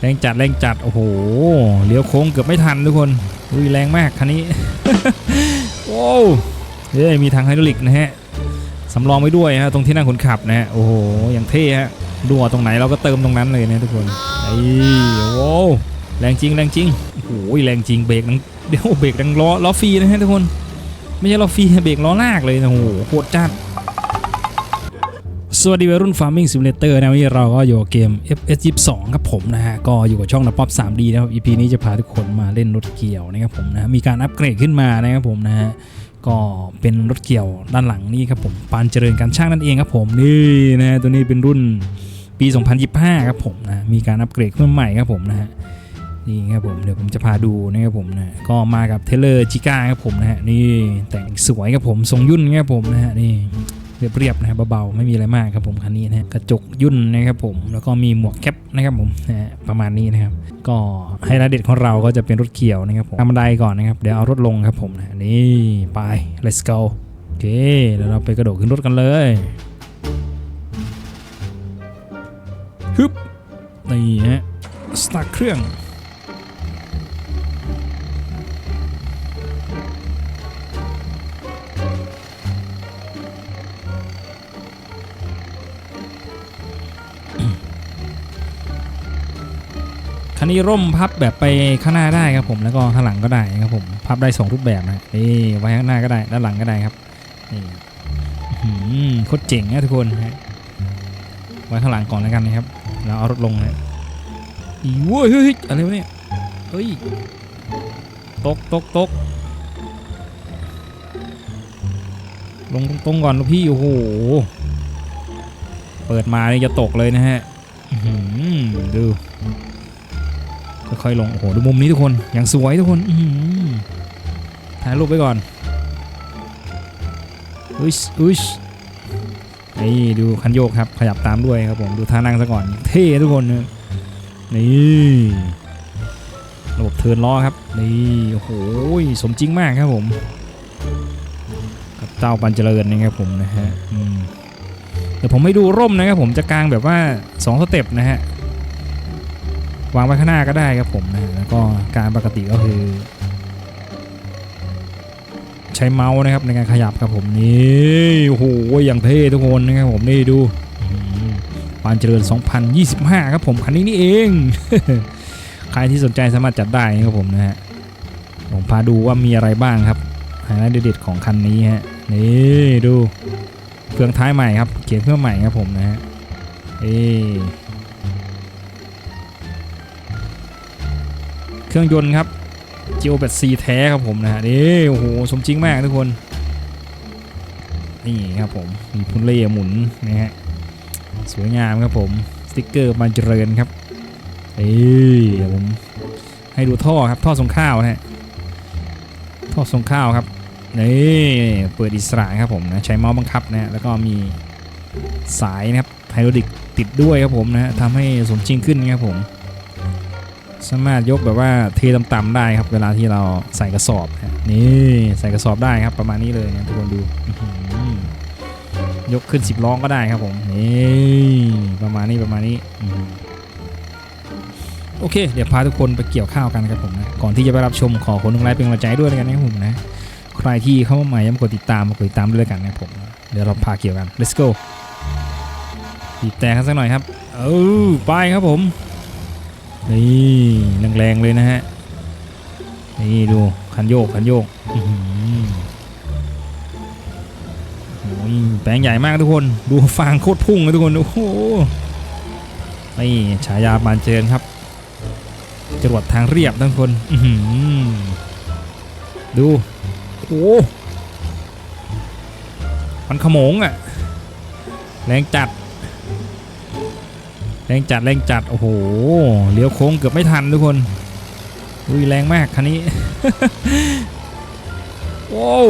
แรงจัดแรงจัด โอ้โห เลี้ยวโค้งเกือบไม่ทันทุกคนอุ้ยแรงมากคันนี้ โอ้เฮ้ยมีทางไฮดรอลิกนะฮะสำรองไว้ด้วยฮะตรงที่นั่งคนขับนะฮะโอ้โหอย่างเท่ฮะดูว่าตรงไหนเราก็เติมตรงนั้นเลยนะทุกคนไอ้โอ้แรงจริงแรงจริงโอ้โหแรงจริงเบรกดังเดี๋ยวเบรกดังล้อล้อฟรีนะฮะทุกคน ไม่ใช่ล้อฟรีเบรกล้อลากเลยนะโอ้โหโคตรจัด สวัสดีวัยรุ่น Farming Simulator นะวันนี้เราก็อยู่กับเกม FS 22ครับผมนะฮะ ก็อยู่กับช่องนป๊อป 3D นะครับ EP นี้จะพาทุกคนมาเล่นรถเกี่ยวนะครับผมนะ มีการอัปเกรดขึ้นมานะครับผมนะฮะ ก็เป็นรถเกี่ยวด้านหลังนี่ครับผมปานเจริญการช่างนั่นเองครับผม นี่นะตัวนี้เป็นรุ่นปี 2025 ครับผมนะ มีการอัปเกรดขึ้นใหม่ครับผมนะฮะ นี่ครับผม เดี๋ยวผมจะพาดูนะครับผมนะ ก็มากับเทเลอร์จิก้าครับผมนะฮะ นี่แต่งสวยครับผม ทรงยุ่นครับผมนะฮะ นี่ เรียบๆนะครับเบาๆไม่มีอะไรมากครับผมคันนี้นะกระจกยุ่นนะครับผมแล้วก็มีหมวกแคปนะครับผมนะประมาณนี้นะครับ ก็ไฮไลท์เด็ดของเราก็จะเป็นรถเกี่ยวนะครับผมทำบันไดก่อนนะครับเดี๋ยวเอารถลงครับผมนะนี่ไป let's go โอเคเดี๋ยวเราไปกระโดดขึ้นรถกันเลยฮึบนี่ฮะสตาร์ทเครื่อง นนี้ร่มพับแบบไปข้างหน้าได้ครับผมแล้วก็ข้างหลังก็ได้ครับผมพับได้สองรูปแบบนะนี่ไว้ข้างหน้าก็ได้ด้านหลังก็ได้ครับนี่หือโคตรเจ๋งนะทุกคนฮะไว้ข้างหลังก่อนแล้วกันนะครับแล้วเอารถลงเลยอีโว้ยเฮ้ยอะไรวะเนี่ยเฮ้ยตกตกตกลงตรงๆก่อนลูกพี่โอ้โหเปิดมานี่จะตกเลยนะฮะดู ค่อยๆลง โอ้โห ดูมุมนี้ทุกคน อย่างสวยทุกคนถ่ายรูปไว้ก่อนอุ้ยอุ้ยนี่ดูคันโยกครับ ขยับตามด้วยครับผม ดูท่านั่งซะก่อน เท่ทุกคนนะนี่ ระบบเทินล้อครับ นี่ โอ้โห สมจริงมากครับผม กับเจ้าปันเจริญนะครับผมนะฮะเดี๋ยวผมให้ดูร่มนะครับผมจะกลางแบบว่า 2 สเต็ปนะฮะ วางไว้ข้างหน้าก็ได้ครับผมนะแล้วก็การปกติก็คือ ใช้เมาส์นะครับในการขยับครับผมนี่โอ้โหอย่างเท่ทุกคนนะครับผมนี่ดูปานเจริญ 2025 ครับผมคันนี้นี่เอง ใครที่สนใจสามารถจัดได้ครับผมนะฮะผมพาดูว่ามีอะไรบ้างครับไฮไลท์เด็ดๆของคันนี้ฮะนี่ดูเครื่องท้ายใหม่ครับเกียร์เครื่องใหม่ครับผมนะฮะเอ้ เครื่องยนต์ครับเจียวแบตซีแท้ครับผมนะฮะนี่โอ้โหสมจริงมากทุกคน นี่ครับผม มีพุนเล่หมุนนะฮะสวยงามครับผม สติกเกอร์มันเจริญครับเอ้ยผมให้ดูท่อครับท่อส่งข้าวนะฮะท่อส่งข้าวครับนี่เปิดอิสระครับผมนะใช้เมาส์บังคับนะฮะแล้วก็มีสายนะครับไฮดรอลิกติดด้วยครับผมนะฮะทำให้สมจริงขึ้นครับผม สามารถยกแบบว่าเทต่ำๆได้ครับ เวลาที่เราใส่กระสอบนี่ใส่กระสอบได้ครับ ประมาณนี้เลยนะทุกคนดูยกขึ้น10ล้อก็ได้ครับผมนี่ประมาณนี้ประมาณนี้โอเค เดี๋ยวพาทุกคนไปเกี่ยวข้าวกันครับผมนะก่อนที่จะไปรับชมขอคนหนึ่งไลค์เป็นกำลังใจด้วยกันนะครับผมนะใครที่เข้ามาใหม่ย้ำกดติดตามมากดติดตามด้วยกันนะครับผมเดี๋ยวเราพาเกี่ยวกัน let's go บีบแต่กันสักหน่อยครับเออไปครับผม นี่แรงๆเลยนะฮะ นี่ดูคันโยกคันโยกอือหือโอ้ยแปลงใหญ่มากทุกคน ดูฟางโคตรพุ่งเลยทุกคน โอ้โห นี่ฉายาบานเจริญครับ จรวดทางเรียบทั้งคนอือหือดู โอ้มันขโมงอะ่ะ แรงจัด แรงจัดแรงจัด โอ้โหเลี้ยวโค้งเกือบไม่ทันทุกคนอุ้ยแรงมากคันนี้โอ้ว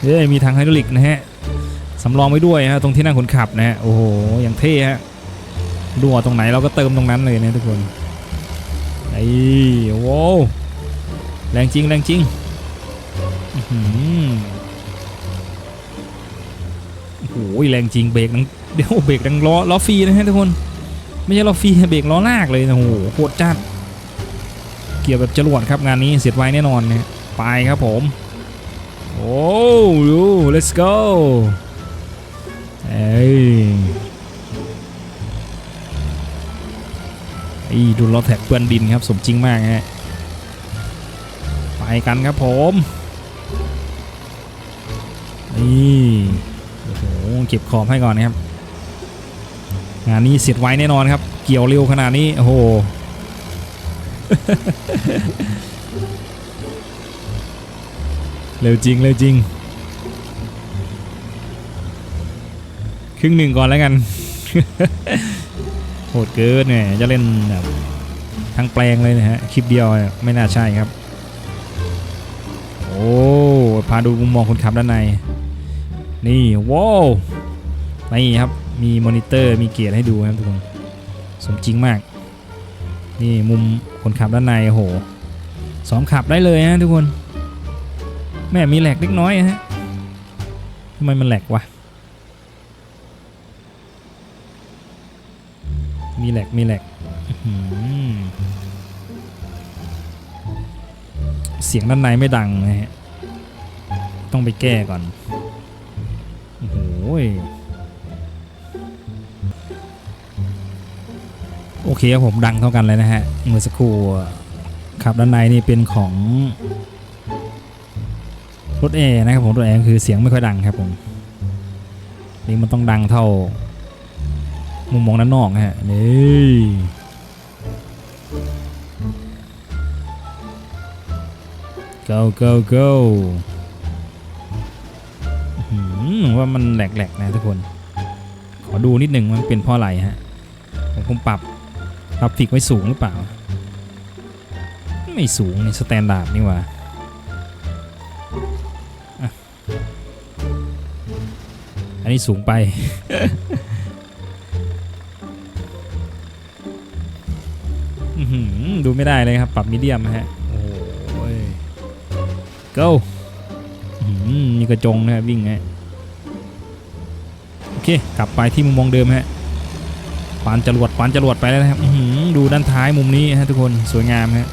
เฮ้ยมีทางไฮดรอลิกนะฮะสำรองไว้ด้วยฮะตรงที่นั่งคนขับนะฮะโอ้โหอย่างเท่ฮะดูว่าตรงไหนเราก็เติมตรงนั้นเลยนะทุกคนไอ้โว้วแรงจริงแรงจริงโอ้โหแรงจริงเบรกดังเดี๋ยวเบรกดังล้อล้อฟรีนะฮะทุกคน ไม่ใช่เราฟรีเบรกล้อลากเลยนะโอ้โหโคตรจัด เกี่ยวแบบจรวดครับงานนี้เสร็จไวแน่นอนนะไปครับผม โอ้ดู let's go เอ้ยอีดูล้อแท็กเปื้อนดินครับ สมจริงมากฮะไปกันครับผมนี่โอ้โหเก็บขอบให้ก่อนนะครับ งานนี้เสร็จไวแน่นอนครับ เกี่ยวเร็วขนาดนี้โอ้โหเร็วจริงเร็วจริง ครึ่งหนึ่งก่อนแล้วกันโหดเกินเนี่ยจะเล่นแบบทั้งแปลงเลยนะฮะคลิปเดียวไม่น่าใช่ครับ โอ้พาดูมุมมองคนขับด้านใน นี่ว้าวนี่ครับ มีมอนิเตอร์มีเกียร์ให้ดูครับทุกคนสมจริงมาก นี่มุมคนขับด้านในโอ้โหสอมขับได้เลยฮะทุกคน แม่มีแหลกเล็กน้อยฮะทำไมมันแหลกวะมีแหลกมีแหลกเสียงด้านในไม่ดังนะฮะ ต้องไปแก้ก่อน โอ้โห โอเคครับผมดังเท่ากันเลยนะฮะเมื่อสักครู่ขับด้านในนี่เป็นของรถแอร์นะครับผมรถแอร์คือเสียงไม่ค่อยดังครับผมนี่มันต้องดังเท่า มุมมองด้านนอกฮะนี่ go go go อื้อหือว่ามันแหลกๆนะทุกคน ขอดูนิดหนึ่งมันเป็นเพราะอะไรฮะผมคงปรับ ปรับฟิกไว้สูงหรือเปล่า ไม่สูงนี่สแตนดาร์ดนี่หว่าอันนี้สูงไป ดูไม่ได้เลยครับ ปรับมีเดียมฮะ โอ้ย go อื้อหือนี่กระจงนะครับวิ่งฮะ โอเค กลับไปที่มุมมองเดิมฮะ ปานจรวดปานจรวดไปแล้วนะครับดูด้านท้ายมุมนี้ฮะทุกคนสวยงามฮะ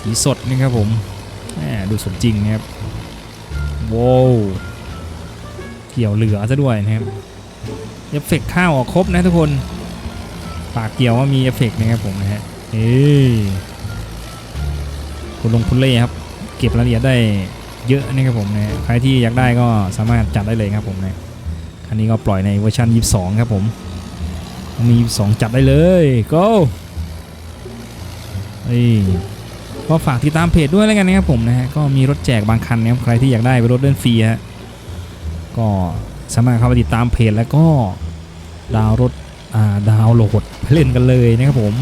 สีสดนี่ครับผมดูสมจริงนะครับว้าวเกี่ยวเหลือซะด้วยนะครับเอฟเฟกต์ข้าวออกครบนะทุกคน ปากเกี่ยวว่ามีเอฟเฟกต์นะครับผมนะฮะเอ้ยคุณลงพุนเล่ครับ เก็บรายละเอียดได้เยอะนะครับผมนะฮะใครที่อยากได้ก็สามารถจัดได้เลยครับผมนะคันนี้ก็ปล่อยในเวอร์ชัน 22 ครับผม มี22จัดได้เลย go เอ้ก็ฝากติดตามเพจด้วยแล้วกันนะครับผมนะฮะก็มีรถแจกบางคันนะครับใครที่อยากได้ไปรถเล่นฟรีฮะก็สามารถเข้าไปติดตามเพจแล้วก็ดาวรถอ่าดาวโหลดเล่นกันเลยนะครับผม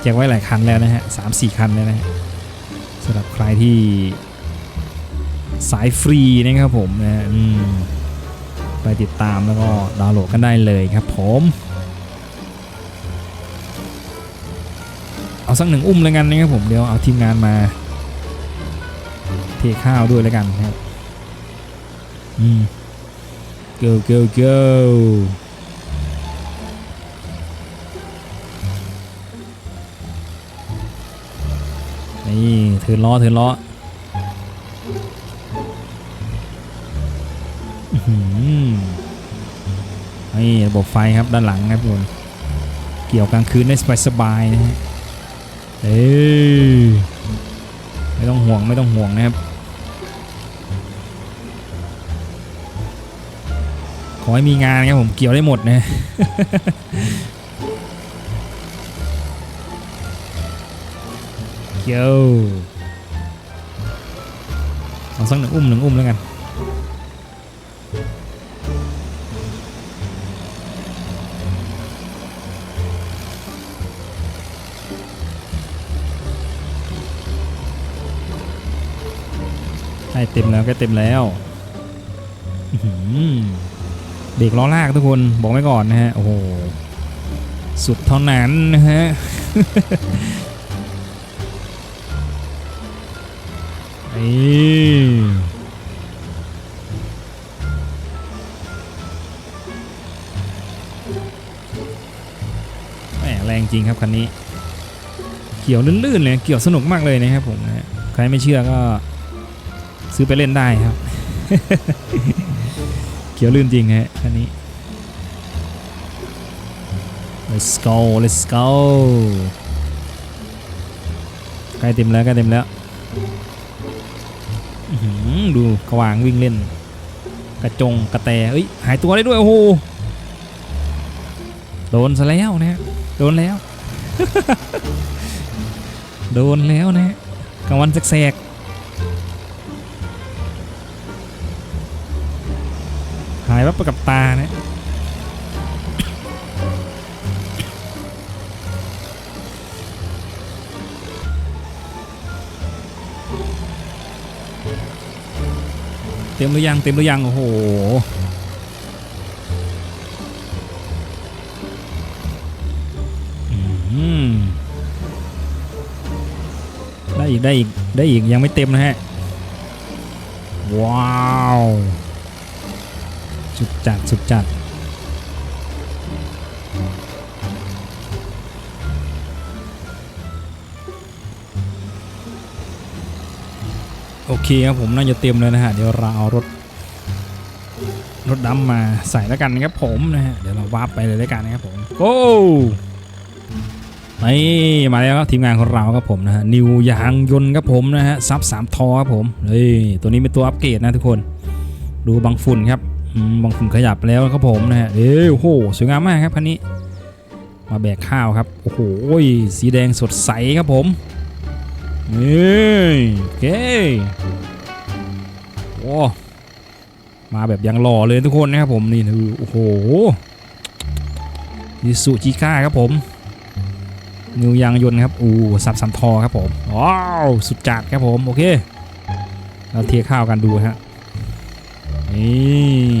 แจกไว้หลายคันแล้วนะฮะสามสี่คันแล้วนะฮะสำหรับใครที่สายฟรีนะครับผมนะฮะอืมไปติดตามแล้วก็ดาวน์โหลดกันได้เลยครับผม เอาสักหนึ่งอุ้มแล้วกันนะครับผมเดี๋ยวเอาทีมงานมา เทข้าวด้วยแล้วกันครับอืม go go go นี่ถือล้อถือล้ออื้อหือนี่ระบบไฟครับด้านหลังครับทุกคนเกี่ยวกลางคืนได้สบายๆนะฮะ เอ้ไม่ต้องห่วงไม่ต้องห่วงนะครับ ขอให้มีงานครับผมเกี่ยวได้หมดนะเกี่ยวเอาสักหนึ่งอุ้มหนึ่งอุ้มแล้วกัน เต็มแล้วก็เต็มแล้วเบรกล้อลากทุกคนบอกไว้ก่อนนะฮะ โอ้โห สุดเท่านั้นนะฮะนี่ริงครับคันนี้ เกี่ยวลื่นๆเลย เกี่ยวสนุกมากเลยนะครับผมนะใครไม่เชื่อก็ ซื้อไปเล่นได้ครับเกี่ยวลื่นจริงฮะคันนี้ let's go let's go ใกล้เต็มแล้วใกล้เต็มแล้วดูกวางวิ่งเล่น กระจงกระแตเอ้ยหายตัวได้ด้วย โอ้โหโดนซะแล้วนะฮะโดนแล้ว โดนแล้วนะฮะกลางวันแสกๆ หายวับกับตาเนะเต็มหรือยังเต็มหรือยังโอ้โหได้อีกได้อีกได้อีกยังไม่เต็มนะฮะ ว้าว สุดจัดสุดจัดโอเคครับผมน่าจะเต็มเลยนะฮะเดี๋ยวเราเอารถรถดำมาใส่แล้วกันนะครับผมนะฮะเดี๋ยวเราวาร์ปไปเลยแล้วกันนะครับผมโอ้นี่มาแล้วครับทีมงานของเราครับผมนะฮะนิวยางยนต์ครับผมนะฮะซับสามทอครับผมเฮ้ยตัวนี้เป็นตัวอัปเกรดนะทุกคน ดูบางฝุ่นครับ บางฝุ่นขยับแล้วครับผมนะฮะเอ้โอ้โหสวยงามมากครับคันนี้ มาแบกข้าวครับโอ้โหสีแดงสดใสครับผมนี่โอเคโอ้มาแบบยังหล่อเลยทุกคนนะครับผมนี่คือโอ้โหดิสุจิก้าครับผมนิวยางยนต์ครับอู้สับสัมทอครับผมว้าวสุดจัดครับผมโอเคเราเทข้าวกันดูฮะ นี่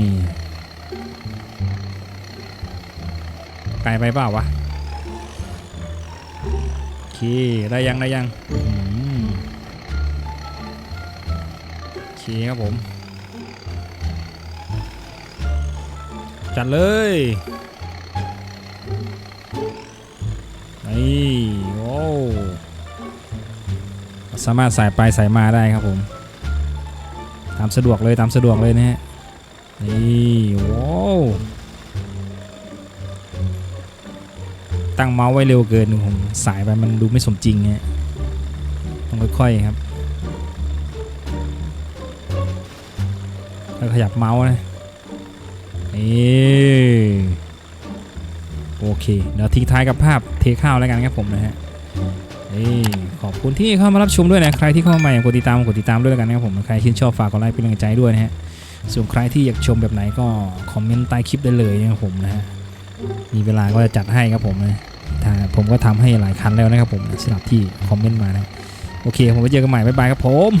ไกลไปเปล่าวะ โอเค ได้ยัง ได้ยังโอเคครับผม จัดเลยนี่โอ้สามารถใส่ไปใส่มาได้ครับผมามสะดวกเลยตามสะดวกเลยนะฮะนี่ว้าวตั้งเมาส์ไว้เร็วเกินผมสายไปมันดูไม่สมจริงฮะต้องค่อยๆครับแล้วขยับเมาส์นะนี่โอเคเดี๋ยวทิ้งท้ายกับภาพเทข้าวแล้วกันครับผมนะฮะ นี่ขอบคุณที่เข้ามารับชมด้วยนะใครที่เข้ามาใหม่กดติดตามกดติดตามด้วยแล้วกันนะครับผมใครชื่นชอบฝากกดไลค์เป็นกำลังใจด้วยนะฮะส่วนใครที่อยากชมแบบไหนก็คอมเมนต์ใต้คลิปได้เลยนะครับผมนะฮะมีเวลาก็จะจัดให้ครับผมนะถ้าผมก็ทำให้หลายคันแล้วนะครับผมสำหรับที่คอมเมนต์มานะโอเคผมไปเจอกันใหม่บ๊ายบายครับผม